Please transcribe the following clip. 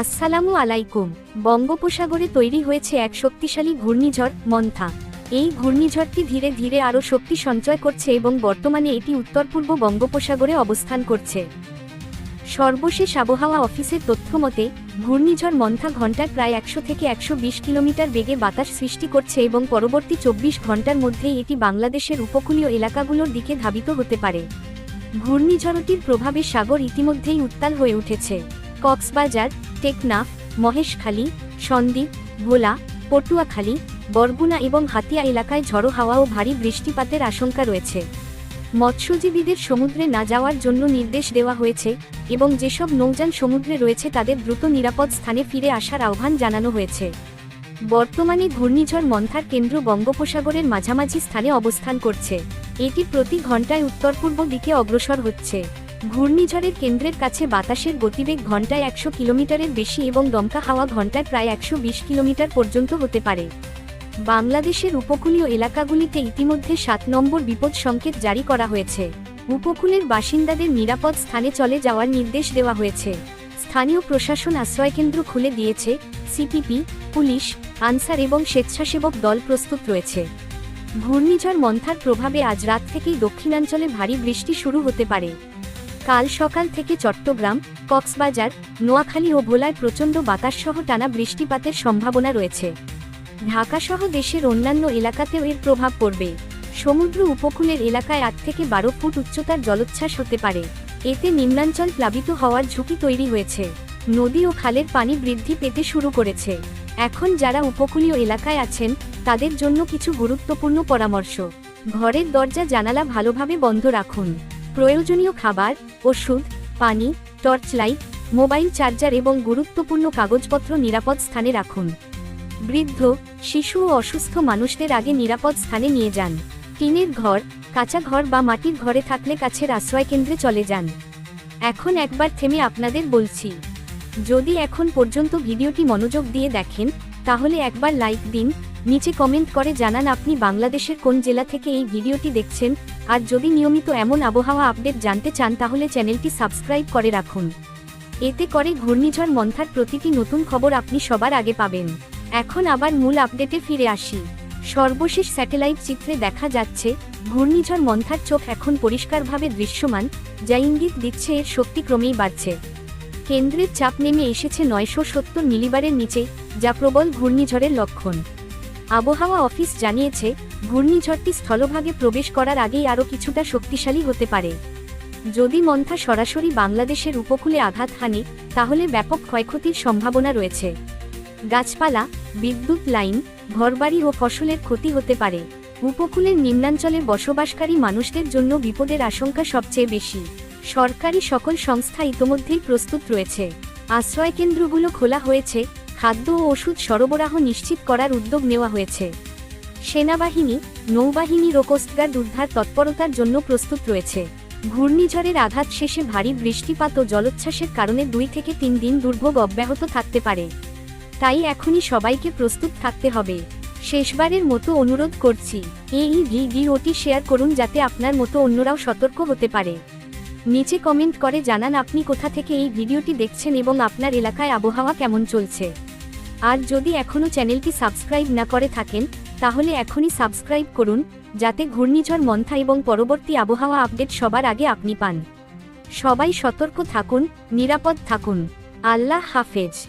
আসসালামু আলাইকুম। বঙ্গোপসাগরে তৈরি হয়েছে এক শক্তিশালী ঘূর্ণিঝড় মন্থা। এই ঘূর্ণিঝড়টি ধীরে ধীরে আরও শক্তি সঞ্চয় করছে এবং বর্তমানে এটি উত্তর পূর্ব বঙ্গোপসাগরে অবস্থান করছে। সর্বশেষ আবহাওয়া অফিসের তথ্য মতে, ঘূর্ণিঝড় মন্থা ঘন্টায় প্রায় একশো থেকে একশো বিশ কিলোমিটার বেগে বাতাস সৃষ্টি করছে এবং পরবর্তী চব্বিশ ঘণ্টার মধ্যেই এটি বাংলাদেশের উপকূলীয় এলাকাগুলোর দিকে ধাবিত হতে পারে। ঘূর্ণিঝড়টির প্রভাবে সাগর ইতিমধ্যেই উত্তাল হয়ে উঠেছে। কক্সবাজার টেকনাফ মহেশখালী সন্দ্বীপ, ভোলা পটুয়াখালী বরগুনা এবং হাতিয়া এলাকায় ঝড়ো হাওয়া ও ভারী বৃষ্টিপাতের আশঙ্কা রয়েছে। মৎস্যজীবীদের সমুদ্রে না যাওয়ার জন্য নির্দেশ দেওয়া হয়েছে এবং যেসব নৌযান সমুদ্রে রয়েছে তাদের দ্রুত নিরাপদ স্থানে ফিরে আসার আহ্বান জানানো হয়েছে। বর্তমানে ঘূর্ণিঝড় মন্থার কেন্দ্র বঙ্গোপসাগরের মাঝামাঝি স্থানে অবস্থান করছে। এটি প্রতি ঘন্টায় উত্তর পূর্ব দিকে অগ্রসর হচ্ছে। ঘূর্ণিঝড়ের কেন্দ্রের কাছে বাতাসের গতিবেগ ঘন্টায় একশো কিলোমিটারের বেশি এবং দমকা হাওয়া ঘন্টায় প্রায় একশো বিশ কিলোমিটার পর্যন্ত হতে পারে। বাংলাদেশের উপকূলীয় এলাকাগুলিতে ইতিমধ্যে সাত নম্বর বিপদ সংকেত জারি করা হয়েছে। উপকূলের বাসিন্দাদের নিরাপদ স্থানে চলে যাওয়ার নির্দেশ দেওয়া হয়েছে। স্থানীয় প্রশাসন আশ্রয়কেন্দ্র খুলে দিয়েছে, সিপিপি, পুলিশ, আনসার এবং স্বেচ্ছাসেবক দল প্রস্তুত রয়েছে। ঘূর্ণিঝড় মন্থার প্রভাবে আজ রাত থেকেই দক্ষিণাঞ্চলে ভারী বৃষ্টি শুরু হতে পারে। কাল সকাল থেকে চট্টগ্রাম, কক্সবাজার, নোয়াখালী ও ভোলায় প্রচণ্ড বাতাসসহ টানা বৃষ্টিপাতের সম্ভাবনা রয়েছে। ঢাকাসহ দেশের অন্যান্য এলাকাতেও এর প্রভাব পড়বে। সমুদ্র উপকূলের এলাকায় আট থেকে বারো ফুট উচ্চতার জলোচ্ছ্বাস হতে পারে। এতে নিম্নাঞ্চল প্লাবিত হওয়ার ঝুঁকি তৈরি হয়েছে। নদী ও খালের পানি বৃদ্ধি পেতে শুরু করেছে। এখন যারা উপকূলীয় এলাকায় আছেন, তাদের জন্য কিছু গুরুত্বপূর্ণ পরামর্শ। ঘরের দরজা জানালা ভালোভাবে বন্ধ রাখুন। প্রয়োজনীয় খাবার, ওষুধ, পানি টর্চ লাইট মোবাইল চার্জার এবং গুরুত্বপূর্ণ কাগজপত্র নিরাপদ স্থানে রাখুন। বৃদ্ধ, শিশু ও অসুস্থ মানুষদের আগে নিরাপদ স্থানে নিয়ে যান। টিনের ঘর, কাঁচা ঘর বা মাটির ঘরে থাকলে কাছের আশ্রয়কেন্দ্রে চলে যান। এখন একবার থেমে আপনাদের বলছি। যদি এখন পর্যন্ত ভিডিওটি মনোযোগ দিয়ে দেখেন, তাহলে একবার লাইক দিন নিচে কমেন্ট করে জানান আপনি বাংলাদেশের কোন জেলা থেকে এই ভিডিওটি দেখছেন। আর যদি নিয়মিত এমন আবহাওয়া আপডেট জানতে চান তাহলে চ্যানেলটি সাবস্ক্রাইব করে রাখুন। এতে করে ঘূর্ণিঝড় মন্থার প্রতিটি নতুন খবর আপনি সবার আগে পাবেন। এখন আবার মূল আপডেটে ফিরে আসি। সর্বশেষ স্যাটেলাইট চিত্রে দেখা যাচ্ছে, ঘূর্ণিঝড় মন্থার চোখ এখন পরিষ্কারভাবে দৃশ্যমান, যা ইঙ্গিত দিচ্ছে এর শক্তি ক্রমেই বাড়ছে। কেন্দ্রের চাপ নেমে এসেছে নয়শো সত্তর মিলিবারের নিচে, যা প্রবল ঘূর্ণিঝড়ের লক্ষণ। আবহাওয়া অফিস জানিয়েছে, ঘূর্ণিঝড়টি স্থলভাগে প্রবেশ করার আগেই আরও কিছুটা শক্তিশালী হতে পারে। যদি মন্থা সরাসরি বাংলাদেশের উপকূলে আঘাত হানে, তাহলে ব্যাপক ক্ষয়ক্ষতির সম্ভাবনা রয়েছে। গাছপালা, বিদ্যুৎ লাইন, ঘরবাড়ি ও ফসলের ক্ষতি হতে পারে। উপকূলের নিম্নাঞ্চলে বসবাসকারী মানুষদের জন্য বিপদের আশঙ্কা সবচেয়ে বেশি। সরকারি সকল সংস্থা ইতোমধ্যেই প্রস্তুত রয়েছে। আশ্রয়কেন্দ্রগুলো খোলা হয়েছে খাদ্য ও ওষুধ সরবরাহ নিশ্চিত করার উদ্যোগ নেওয়া হয়েছে। সেনাবাহিনী, নৌবাহিনী ও কোস্টগার্ড উদ্ধার তৎপরতার জন্য প্রস্তুত রয়েছে। ঘূর্ণিঝড়ের আঘাত শেষে ভারী বৃষ্টিপাত ও জলোচ্ছ্বাসের কারণে দুই থেকে তিন দিন দুর্ভোগ অব্যাহত থাকতে পারে। তাই এখনই সবাইকে প্রস্তুত থাকতে হবে। শেষবারের মতো অনুরোধ করছি এই ভিডিওটি শেয়ার করুন যাতে আপনার মতো অন্যরাও সতর্ক হতে পারে। নিচে কমেন্ট করে জানান আপনি কোথা থেকে এই ভিডিওটি দেখছেন এবং আপনার এলাকায় আবহাওয়া কেমন চলছে। আর যদি এখনও চ্যানেলটি সাবস্ক্রাইব না করে থাকেন, তাহলে এখনই সাবস্ক্রাইব করুন, যাতে ঘূর্ণিঝড় মন্থা এবং পরবর্তী আবহাওয়া আপডেট সবার আগে আপনি পান। সবাই সতর্ক থাকুন, নিরাপদ থাকুন। আল্লাহ হাফেজ।